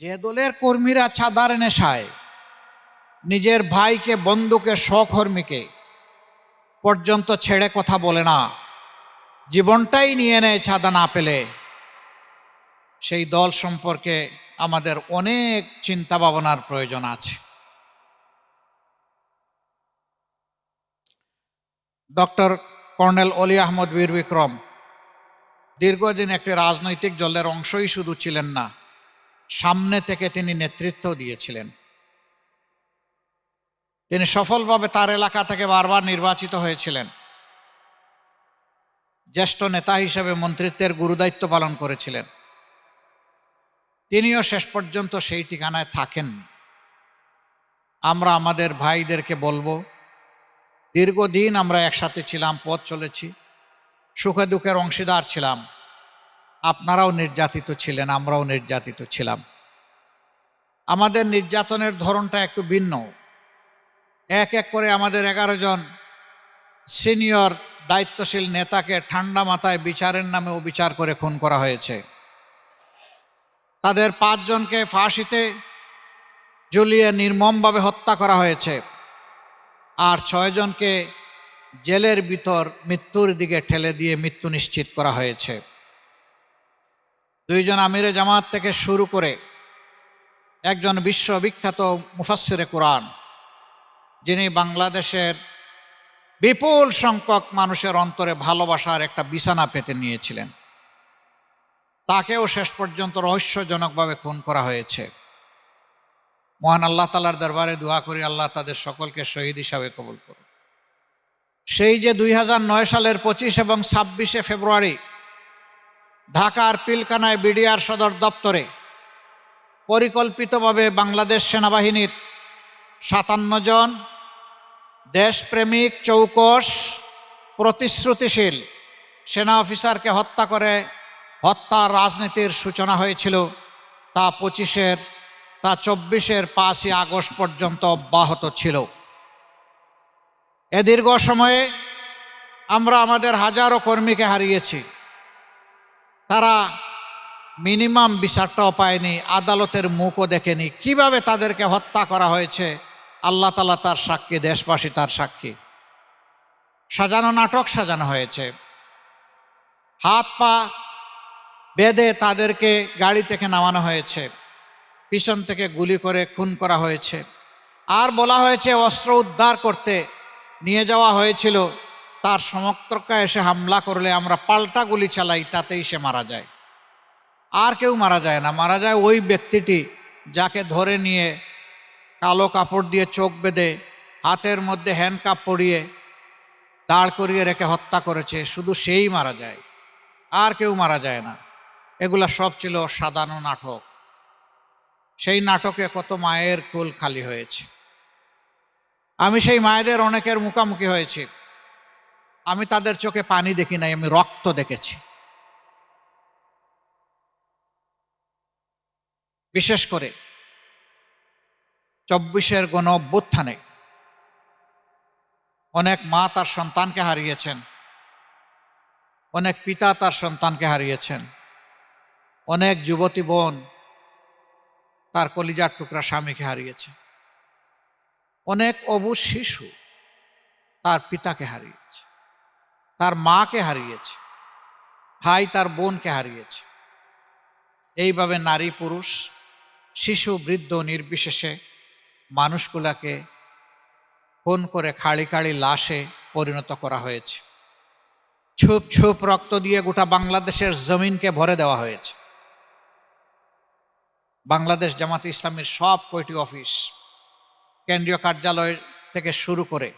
যে দলের কর্মীরা ছাদার নেশায়, নিজের ভাইকে, বন্ধুকে, সহকর্মীকে পর্যন্ত ছেড়ে কথা বলে না, জীবনটাই নিয়ে নেয় ছাদা না পেলে, সেই দল সম্পর্কে আমাদের অনেক চিন্তা ভাবনার প্রয়োজন আছে। ডক্টর কর্নেল অলি আহমদ বীর বিক্রম, দীর্ঘদিন একটি রাজনৈতিক দলের অংশই শুধু ছিলেন না সামনে থেকে তিনি নেতৃত্ব দিয়েছিলেন। তিনি সফলভাবে তার এলাকা থেকে বারবার নির্বাচিত হয়েছিলেন। জ্যেষ্ঠ নেতা হিসেবে মন্ত্রিত্বের গুরুদায়িত্ব পালন করেছিলেন। তিনিও শেষ পর্যন্ত সেই ঠিকানায় থাকেননি। আমরা আমাদের ভাইদেরকে বলব, দীর্ঘদিন আমরা একসাথে ছিলাম, পথ চলেছি, সুখে দুঃখের অংশীদার ছিলাম। আপনারাও নির্যাতিত ছিলেন, আমরাও নির্যাতিত ছিলাম। আমাদের নির্যাতনের ধরনটা একটু ভিন্ন। এক এক করে আমাদের এগারো জন সিনিয়র দায়িত্বশীল নেতাকে ঠান্ডা মাথায় বিচারের নামে অবিচার করে খুন করা হয়েছে। তাদের পাঁচজনকে ফাঁসিতে ঝুলিয়ে নির্মমভাবে হত্যা করা হয়েছে আর ছয়জনকে জেলের ভিতর মৃত্যুর দিকে ঠেলে দিয়ে মৃত্যু নিশ্চিত করা হয়েছে। দুইজন আমিরে জামাত থেকে শুরু করে একজন বিশ্ববিখ্যাত মুফাসিরে কোরআন, যিনি বাংলাদেশের বিপুল সংখ্যক মানুষের অন্তরে ভালোবাসার একটা বিছানা পেতে নিয়েছিলেন। তাকেও শেষ পর্যন্ত রহস্যজনকভাবে খুন করা হয়েছে। মহান আল্লাহ তালার দরবারে দোয়া করি, আল্লাহ তাদের সকলকে শহীদ হিসাবে কবুল করুন সেই যে দুই হাজার নয় সালের পঁচিশ এবং ছাব্বিশে ফেব্রুয়ারি ঢাকার পিলকানায় বিডিআর সদর দপ্তরে পরিকল্পিতভাবে বাংলাদেশ সেনাবাহিনীর সাতান্ন জন দেশপ্রেমিক চৌকস প্রতিশ্রুতিশীল সেনা অফিসারকে হত্যা করে হত্যার রাজনীতির সূচনা হয়েছিল তা পঁচিশের, তা চব্বিশের পাঁচই আগস্ট পর্যন্ত অব্যাহত ছিল। এ দীর্ঘ সময়ে আমরা আমাদের হাজারো কর্মীকে হারিয়েছি। তারা মিনিমাম বিচারটাও পায়নি, আদালতের মুখও দেখেনি। কীভাবে তাদেরকে হত্যা করা হয়েছে? আল্লাহ তালা তার সাক্ষী, দেশবাসী তার সাক্ষী। সাজানো নাটক সাজানো হয়েছে। হাত পা বেঁধে তাদেরকে গাড়ি থেকে নামানো হয়েছে। পিছন থেকে গুলি করে খুন করা হয়েছে। আর বলা হয়েছে, অস্ত্র উদ্ধার করতে নিয়ে যাওয়া হয়েছিল তার সমর্থকরা এসে হামলা করলে আমরা পাল্টা গুলি চালাই, তাতেই সে মারা যায়। আর কেউ মারা যায় না। মারা যায় ওই ব্যক্তিটি যাকে ধরে নিয়ে কালো কাপড় দিয়ে চোখ বেঁধে, হাতের মধ্যে হ্যান্ডকাপ পরিয়ে দাঁড় করিয়ে রেখে হত্যা করেছে। শুধু সেই মারা যায়। আর কেউ মারা যায় না। এগুলা সব ছিল সাধারণ নাটক। সেই নাটকে কত মায়ের কুল খালি হয়েছে। আমি সেই মায়েদের অনেকের মুখামুখি হয়েছি। আমি তাদের চোখে পানি দেখি নাই, আমি রক্ত দেখেছি। বিশেষ করে চব্বিশের গণ অভ্যুত্থানে অনেক মা তার সন্তানকে হারিয়েছেন, অনেক পিতা তার সন্তানকে হারিয়েছেন, অনেক যুবতী বোন তার কলিজার টুকরা স্বামীকে হারিয়েছে, অনেক অবু শিশু তার পিতাকে হারিয়েছে। তার মাকে হারিয়েছে, ভাই তার বোনকে হারিয়েছে। এইভাবে নারী পুরুষ, শিশু, বৃদ্ধ, নির্বিশেষে মানুষগুলাকে ফোন করে খাড়ি খাড়ি লাশে পরিণত করা হয়েছে। ছুপ ছুপ রক্ত দিয়ে গোটা বাংলাদেশের জমিনকে ভরে দেওয়া হয়েছে। বাংলাদেশ জামাত ইসলামের সব কয়টি অফিস কেন্দ্রীয় কার্যালয় থেকে শুরু করে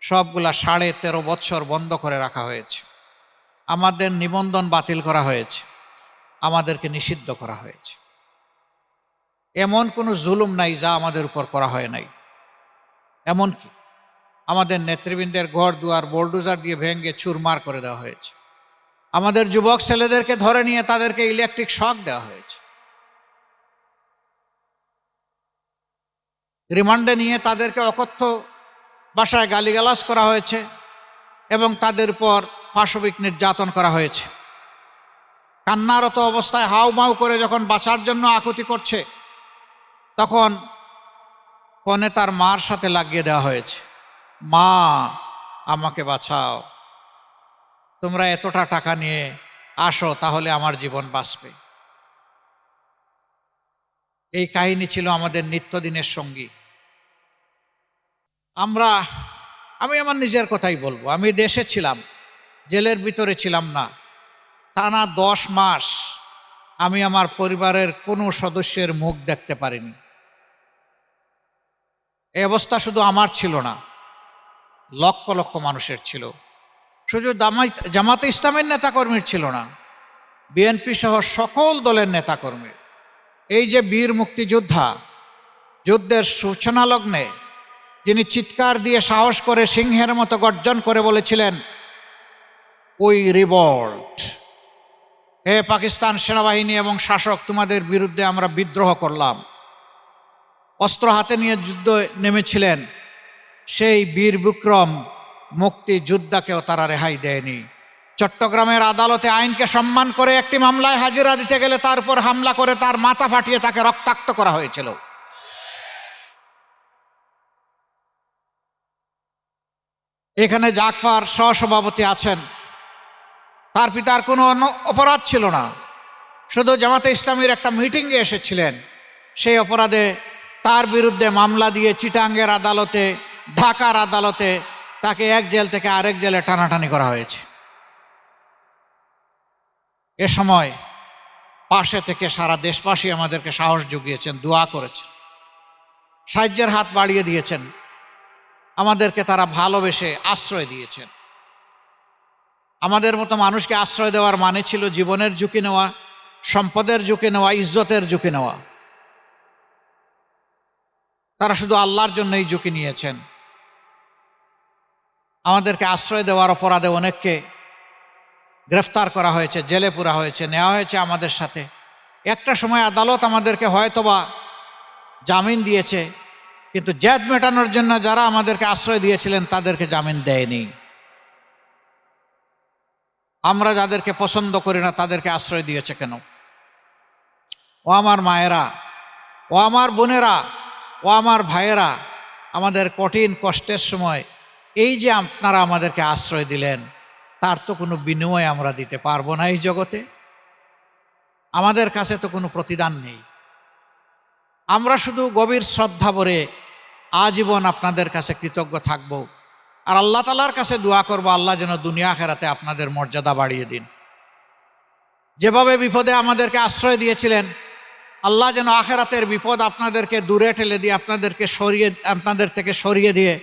সবগুলা সাড়ে তেরো বছর বন্ধ করে রাখা হয়েছে। আমাদের নিবন্ধন বাতিল করা হয়েছে। আমাদেরকে নিষিদ্ধ করা হয়েছে। এমন কোনো জুলুম নাই যা আমাদের উপর করা হয় নাই। এমনকি আমাদের নেতৃবৃন্দের ঘর দুয়ার বোল্ডুজার দিয়ে ভেঙ্গে চুরমার করে দেওয়া হয়েছে। আমাদের যুবক ছেলেদেরকে ধরে নিয়ে তাদেরকে ইলেকট্রিক শক দেওয়া হয়েছে। রিমান্ডে নিয়ে তাদেরকে অকথ্য বাসায় গালিগালাজ করা হয়েছে এবং তাদের উপর পাশবিক নির্যাতন করা হয়েছে। কান্নারত অবস্থায় হাউ মাউ করে যখন বাঁচার জন্য আকুতি করছে, তখন ফোনে তার মার সাথে লাগিয়ে দেওয়া হয়েছে। মা, আমাকে বাঁচাও। তোমরা এতটা টাকা নিয়ে আসো, তাহলে আমার জীবন বাঁচবে। এই কাহিনী ছিল আমাদের নিত্যদিনের সঙ্গী। আমরা, আমি আমার নিজের কথাই বলব। আমি দেশে ছিলাম, জেলের ভিতরে ছিলাম না। টানা দশ মাস আমি আমার পরিবারের কোনো সদস্যের মুখ দেখতে পারিনি। এই অবস্থা শুধু আমার ছিল না, লক্ষ লক্ষ মানুষের ছিল। শুধু জামাতে ইসলামের নেতাকর্মীর ছিল না, বিএনপি সহ সকল দলের নেতাকর্মীর। এই যে বীর মুক্তিযোদ্ধা, যুদ্ধের সূচনা লগ্নে যিনি চিৎকার দিয়ে সাহস করে সিংহের মতো গর্জন করে বলেছিলেন, ওই রিভল্ট, হে পাকিস্তান সেনাবাহিনী এবং শাসক, তোমাদের বিরুদ্ধে আমরা বিদ্রোহ করলাম। অস্ত্র হাতে নিয়ে যুদ্ধ নেমেছিলেন, সেই বীর বিক্রম মুক্তি যোদ্ধাকেও তারা রেহাই দেয়নি। চট্টগ্রামের আদালতে আইনকে সম্মান করে একটি মামলায় হাজিরা দিতে গেলে তার উপর হামলা করে তার মাথা ফাটিয়ে তাকে রক্তাক্ত করা হয়েছিল। এখানে জাকপার সহসভাপতি আছেন। তার পিতার কোনো অপরাধ ছিল না। শুধু জামাতে ইসলামীর একটা মিটিংয়ে এসেছিলেন। সেই অপরাধে তার বিরুদ্ধে মামলা দিয়ে চিটাঙ্গের আদালতে, ঢাকার আদালতে তাকে এক জেল থেকে আরেক জেলে টানাটানি করা হয়েছে। এ সময় পাশে থেকে সারা দেশবাসী আমাদেরকে সাহস জুগিয়েছেন, দোয়া করেছেন। সাহায্যের হাত বাড়িয়ে দিয়েছেন। আমাদেরকে তারা ভালোবেসে আশ্রয় দিয়েছেন। আমাদের মতো মানুষকে আশ্রয় দেওয়ার মানে ছিল জীবনের ঝুঁকি নেওয়া, সম্পদের ঝুঁকি নেওয়া, ইজ্জতের ঝুঁকি নেওয়া। তারা শুধু আল্লাহর জন্যই ঝুঁকি নিয়েছেন। আমাদেরকে আশ্রয় দেওয়ার অপরাধে অনেককে গ্রেফতার করা হয়েছে, জেলে পুরা হয়েছে, নেওয়া হয়েছে আমাদের সাথে। একটা সময় আদালত আমাদেরকে হয়তোবা জামিন দিয়েছে কিন্তু জেদ মেটানোর জন্য যারা আমাদেরকে আশ্রয় দিয়েছিলেন, তাদেরকে জামিন দেয়নি। আমরা যাদেরকে পছন্দ করি না, তাদেরকে আশ্রয় দিয়েছে কেন? ও আমার মায়েরা, ও আমার বোনেরা, ও আমার ভাইয়েরা, আমাদের কঠিন কষ্টের সময় এই যে আপনারা আমাদেরকে আশ্রয় দিলেন, তার তো কোনো বিনিময় আমরা দিতে পারব না এই জগতে। আমাদের কাছে তো কোনো প্রতিদান নেই। আমরা শুধু গভীর শ্রদ্ধা ভরে আজীবন আপনাদের কাছে কৃতজ্ঞ থাকব। আর আল্লাহ তালার কাছে দোয়া করব, আল্লাহ যেন দুনিয়া খেরাতে আপনাদের মর্যাদা বাড়িয়ে দিন। যেভাবে বিপদে আমাদেরকে আশ্রয় দিয়েছিলেন, আল্লাহ যেন আখেরাতের বিপদ আপনাদেরকে দূরে ঠেলে দিয়ে, আপনাদেরকে সরিয়ে, আপনাদের থেকে সরিয়ে দিয়ে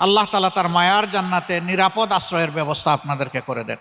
আল্লাহ তালা তার মায়ার জান্নাতে নিরাপদ আশ্রয়ের ব্যবস্থা আপনাদেরকে করে দেন।